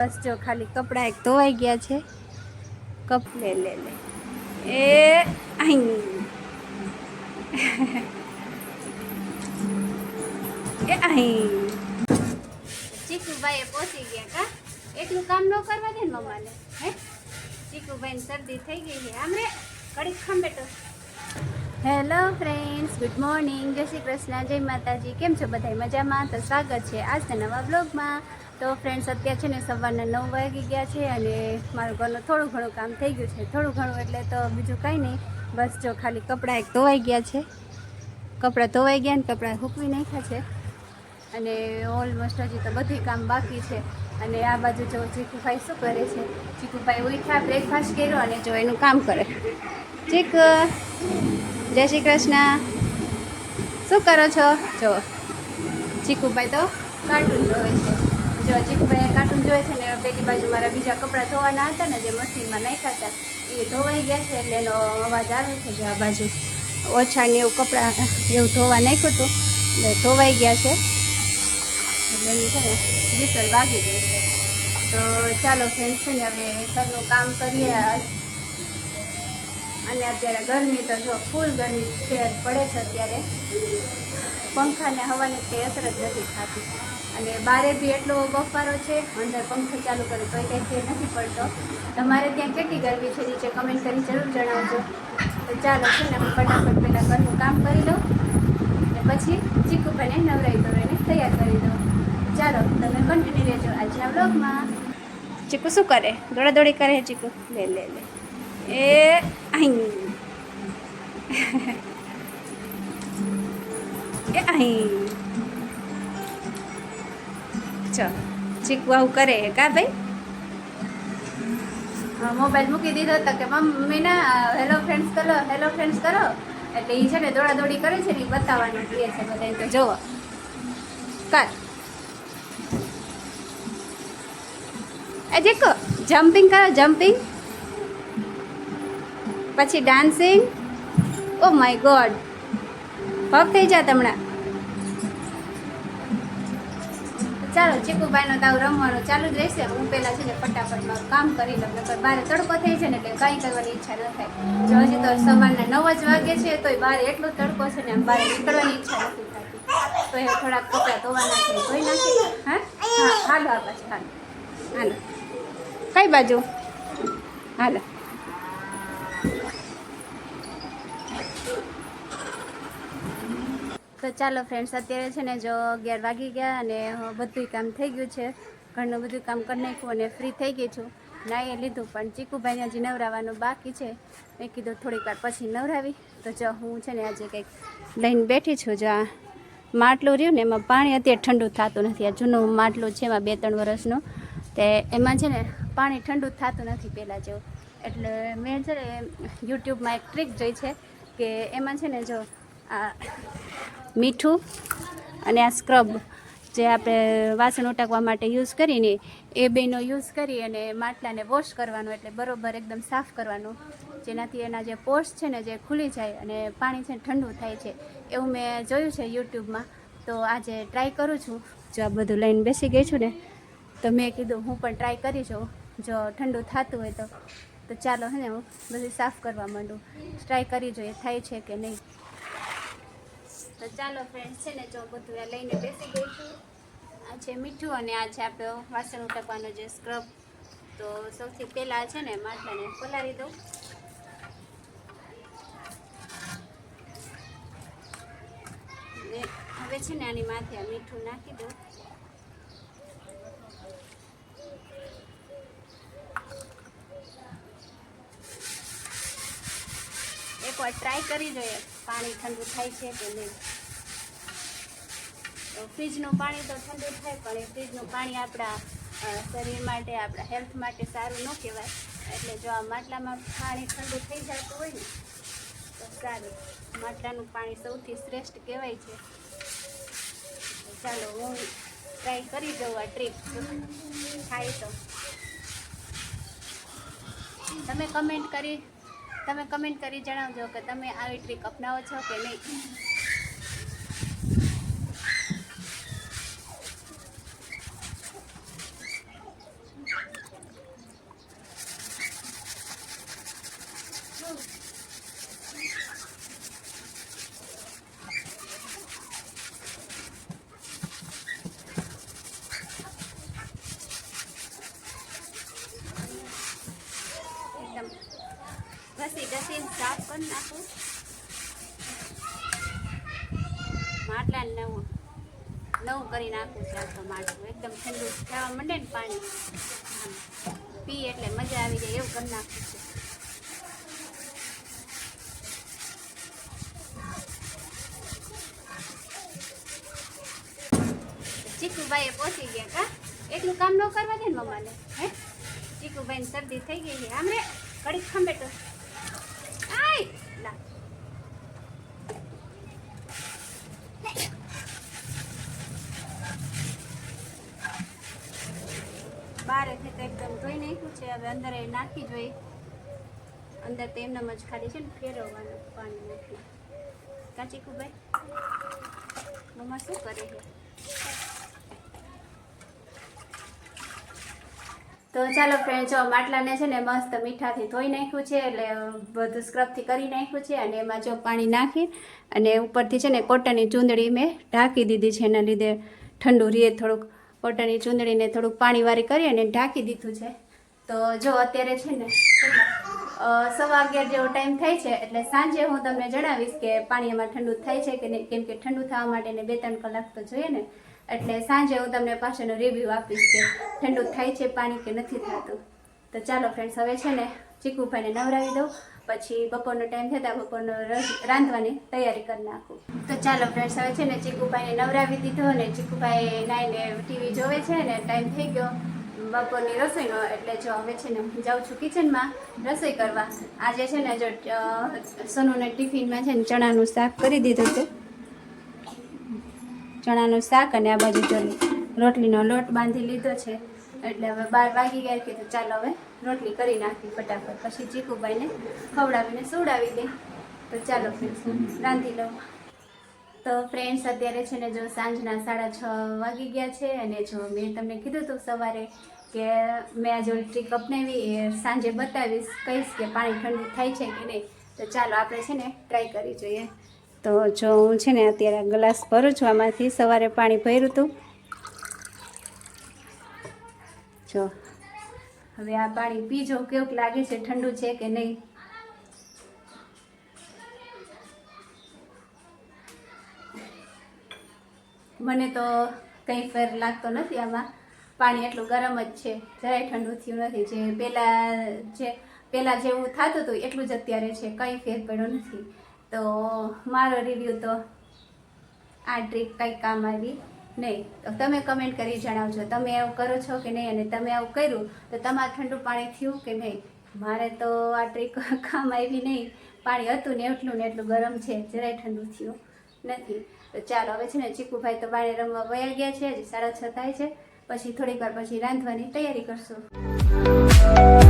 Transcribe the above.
બસ જો ખાલી કપડાં એક ધોવાઈ ગયા છે. કપ લે લે લે. એ અહીં. એ અહીં. ચીકુભાઈ પહોંચી ગયા કા? એટલું કામ ન કરવા દે ને મમ્માને હે? ચીકુભાઈને શરદી થઈ ગઈ છે. આમ રે કડીક ખામ હેલો ફ્રેન્ડ્સ ગુડ મોર્નિંગ જય શ્રી કૃષ્ણ. જય માતાજી. કેમ છો બધા મજામાં? તો સ્વાગત છે આજના નવા બ્લોગમાં તો ફ્રેન્ડ્સ અત્યારે છે ને સવારના નવ વાગી ગયા છે અને મારું ઘરનું થોડું ઘણું કામ થઈ ગયું છે. થોડું ઘણું એટલે તો બીજું કાંઈ નહીં. બસ જો ખાલી કપડાં એક ધોવાઈ ગયા છે. કપડાં ધોવાઈ ગયા ને કપડાં હૂકવી નાખ્યા છે. અને ઓલમોસ્ટ હજી તો બધી કામ બાકી છે. અને આ બાજુ જો ચીકુભાઈ શું કરે છે? ચીકુભાઈ ઉઠ્યા બ્રેકફાસ્ટ કર્યો અને જો એનું કામ કરે. ચીક જય શ્રી કૃષ્ણ. શું કરો છો? જો ચીકુભાઈ તો કાર્ટૂન જોવે છે. જો અજીતભાઈ કાર્ટૂન જોવે છે ને પેલી બાજુ મારા બીજા કપડાં ધોવાના હતા ને, જે મશીનમાં નાખ્યા હતા, એ ધોવાઈ ગયા છે એટલે એનો અવાજ આવે છે જે આ બાજુ ઓછા ને એવું કપડાં એવું ધોવા નાખ્યું હતું એટલે ધોવાઈ ગયા છે. એટલે એની છે ને વિસલ વાગી ગઈ છે. તો ચાલો ફ્રેન્ડ છે ને, હવે ઘરનું કામ કરીએ અને અત્યારે ગરમી તો જો ફૂલ ગરમી ફેર પડે છે અત્યારે. પંખાને હવાની કંઈ અસર જ નથી થતી. અને બારે બી એટલો બફારો છે અંદર પંખો ચાલુ કરે તો કંઈ ફેર નથી પડતો. તમારે ત્યાં કેટલી ગરમી છે નીચે કમેન્ટ કરી જરૂર જણાવજો. તો ચાલો છે ને હું ફટાફટ પહેલાં ઘરનું કામ કરી લઉં અને પછી ચીકુભાઈને નવરાઈ દઉં એને તૈયાર કરી દઉં. ચાલો તમે કન્ટિન્યુ રહેજો આજના બ્લોગમાં ચીકુ શું કરે? દોડા દોડી કરે છે ચીકુ? લે લે લે. એ અહીં. એ અહીં. ચલો ચીકુ કરે હે કા ભાઈ? મોબાઈલ મૂકી દીધો હતો કે મમ્મી ના હેલો ફ્રેન્ડ્સ કરો હેલો ફ્રેન્ડ્સ કરો. એટલે એ છે ને દોડા દોડી કરે છે ને એ બતાવવાનું કહે છે બધા તો. જુઓ. કર. એ દેખો જમ્પિંગ કરો જમ્પિંગ પછી ડાન્સિંગ ઓ માય ગોડ પગ થઈ જા હમણાં. ચાલો, ચીકુભાઈનો તાવ રમવાનું ચાલુ જ રહેશે. હું પહેલાં છે ને ફટાફટ મારું કામ કરી લઉં, નકર બારે તડકો થઈ છે ને એટલે કાંઈ કરવાની ઈચ્છા ન થાય. જો હજી તો સવારના નવ જ વાગે છે, તોય બહાર એટલો તડકો છે ને આમ બહાર નીકળવાની ઈચ્છા નથી થતી. તો એ થોડાક કપડાં ધોવાના છે ધોઈ નાખી. હા? હાલો આ બાજુ હાલો. હાલો. કઈ બાજુ? હાલો. તો ચાલો ફ્રેન્ડ્સ અત્યારે છે ને જો અગિયાર વાગી ગયા અને બધું કામ થઈ ગયું છે. ઘરનું બધું કામ કરી નાખ્યું અને ફ્રી થઈ ગઈ છું. નાઈએ લીધું, પણ ચીકુભાઈને હજી નવરાવાનું બાકી છે. મેં કીધું થોડીક વાર પછી નવરાવી. તો જો હું છે ને આજે કંઈક લઈને બેઠી છું. જો આ માટલું રહ્યું ને એમાં પાણી અત્યારે ઠંડુ થતું નથી. આ જૂનું માટલું છે એમાં બે ત્રણ વર્ષનું. તે એમાં છે ને પાણી ઠંડુ થતું નથી પહેલાં જેવું. એટલે મેં છે ને યુટ્યુબમાં એક ટ્રીક જોઈ છે કે એમાં છે ને જો આ મીઠું અને આ સ્ક્રબ જે આપણે વાસણ ઉટાકવા માટે યુઝ કરીને એ બેનો યુઝ કરી અને માટલાને વોશ કરવાનો એટલે બરોબર એકદમ સાફ કરવાનું. જેનાથી એના જે પોર્સ છે ને જે ખુલી જાય અને પાણી છે ઠંડુ થાય છે, એવું મેં જોયું છે યુટ્યુબમાં. તો આજે ટ્રાય કરું છું. જો આ બધું લઈને બેસી ગઈ છું ને, તો મેં કીધું હું પણ ટ્રાય કરી જોઉં. જો ઠંડુ થતું હોય તો તો ચાલો હે ને હું બધી સાફ કરવા માંડું. ટ્રાય કરી જોઈએ, થાય છે કે નહીં. તો ચાલો ફ્રેન્ડ્સ છે ને, જો બધું લઈને બેસી ગઈ છું. આ છે મીઠું અને આ છે આપણો વાસણ ઉટકવાનો જે સ્ક્રબ તો સૌથી પહેલાં છે ને માટલાને પલાળી દઉં. હવે છે ને, આની માથે મીઠું નાખી દઉં. એકવાર ટ્રાય કરી જોઈએ. પાણી ઠંડુ થાય છે કે નહીં? તો ફ્રીજનું પાણી તો ઠંડુ થાય, પણ એ ફ્રીજનું પાણી આપણા શરીર માટે, આપણા હેલ્થ માટે સારું ન કહેવાય. એટલે જો આ માટલામાં પાણી ઠંડુ થઈ જતું હોય ને, તો સારું. માટલાનું પાણી સૌથી શ્રેષ્ઠ કહેવાય છે. ચાલો, હું ટ્રાય કરી દઉં આ ટ્રીપ થાય તો. તમે કમેન્ટ કરી તમે કમેન્ટ કરી જણાવજો કે તમે આવી ટ્રીક અપનાવો છો કે નહીં કરી નાખું માટલા નવું નવું કરી નાખું છે આખું માટલું એકદમ ઠંડુ ખાવા માંડે ને પાણી. પી એટલે મજા આવી જાય એવું કરી નાખું છે. ચીકુભાઈ પહોંચી ગયા કા? એટલું કામ ન કરવા દે ને મમ્માને, હે? ચીકુભાઈ શરદી થઈ ગઈ છે. આમરે કડી ખંભે તો આય લા બારેથી તો એકદમ ધોઈ નાખ્યું છે. હવે અંદર એ નાખી જોઈ. અંદર તો એમનેમ જ ખાલી છે ને ફેરવવાનું પાણી નાખી કાચી કુભાઈ મમ્મા શું કરે છે? તો ચાલો ફ્રેન્ડ જો માટલાને છે ને મસ્ત મીઠાથી ધોઈ નાખ્યું છે, એટલે બધું સ્ક્રબથી કરી નાખ્યું છે અને એમાં જો પાણી નાખી અને ઉપરથી છે ને કોટનની ચૂંદડી મેં ઢાંકી દીધી છે, એના લીધે ઠંડુ રહે થોડુંક. કોટનની ચૂંદડીને થોડુંક પાણીવાળી કરી અને ઢાંકી દીધું છે. તો જો અત્યારે છે ને સવા અગિયાર જેવો ટાઈમ થાય છે, એટલે સાંજે હું તમને જણાવીશ કે પાણી એમાં ઠંડુ થાય છે કે નહીં, કેમ કે ઠંડુ થવા માટે ને બે ત્રણ કલાક તો જોઈએ ને, એટલે સાંજે હું તમને પાછળનો રિવ્યૂ આપીશ કે ઠંડુ થાય છે પાણી કે નથી થતું. તો ચાલો ફ્રેન્ડ્સ હવે છે ને ચીકુભાઈને નવરાવી દઉં. પછી બપોરનો ટાઈમ થતા બપોરનો રાંધવાની તૈયારી કરી નાખું. તો ચાલો ફ્રેન્ડ્સ હવે છે ને ચીકુભાઈને નવરાવી દીધો અને ચીકુભાઈ નાઈને ટીવી જોવે છે ને ટાઈમ થઈ ગયો. બપોરની રસોઈનો, એટલે જો હવે છે ને હું જાઉં છું કિચનમાં રસોઈ કરવા. આજે છે ને જો સોનુને ટિફિનમાં છે ને ચણાનું શાક કરી દીધું હતું ચણાનું શાક અને આ બાજુ જો રોટલીનો લોટ બાંધી લીધો છે. એટલે હવે બાર વાગી ગયા કીધું ચાલો હવે રોટલી કરી નાખી ફટાફટ. પછી ચીકુભાઈને ખવડાવીને સુવડાવી દે. તો ચાલો ફ્રેન્ડ્સ રાંધી લઉં તો ફ્રેન્ડ્સ અત્યારે છે ને જો સાંજના સાડા છ વાગી ગયા છે અને જો મેં તમને કીધું હતું સવારે કે મેં આજે ટ્રીક અપનાવી, એ સાંજે બતાવીશ, કહીશ કે પાણી ઠંડુ થાય છે કે નહીં. તો ચાલો આપણે છે ને ટ્રાય કરી જોઈએ. તો જો હું છે ને અત્યારે ગ્લાસ ભરું છું, આમાંથી સવારે પાણી ભર્યું હતું. જો. હવે આ પાણી પીજો કેવું લાગે છે? ઠંડુ છે કે નહીં? મને તો કંઈ ફેર લાગતો નથી આમાં. પાણી એટલું ગરમ જ છે. જરાય ઠંડુ થયું નથી. જે પહેલાં જે પહેલાં જેવું થતું હતું, એટલું જ અત્યારે છે. કંઈ ફેર પડ્યો નથી. તો મારો રિવ્યૂ તો આ ટ્રીપ કંઈ કામ આવી. નહીં તમે કમેન્ટ કરી જણાવજો. તમે આવું કરો છો કે નહીં? અને તમે આવું કર્યું, તો તમારે ઠંડુ પાણી થયું કે નહીં? મારે તો આ ટ્રીક કામ આવી નહીં. પાણી હતું ને એટલું ને એટલું ગરમ છે, જરાય ઠંડુ થયું નથી. તો ચાલો, હવે છે ને ચીકુભાઈ તો બારે રમવા વયા ગયા છે, હજી સાડા છ થાય છે. પછી થોડીક વાર પછી રાંધવાની તૈયારી કરશું.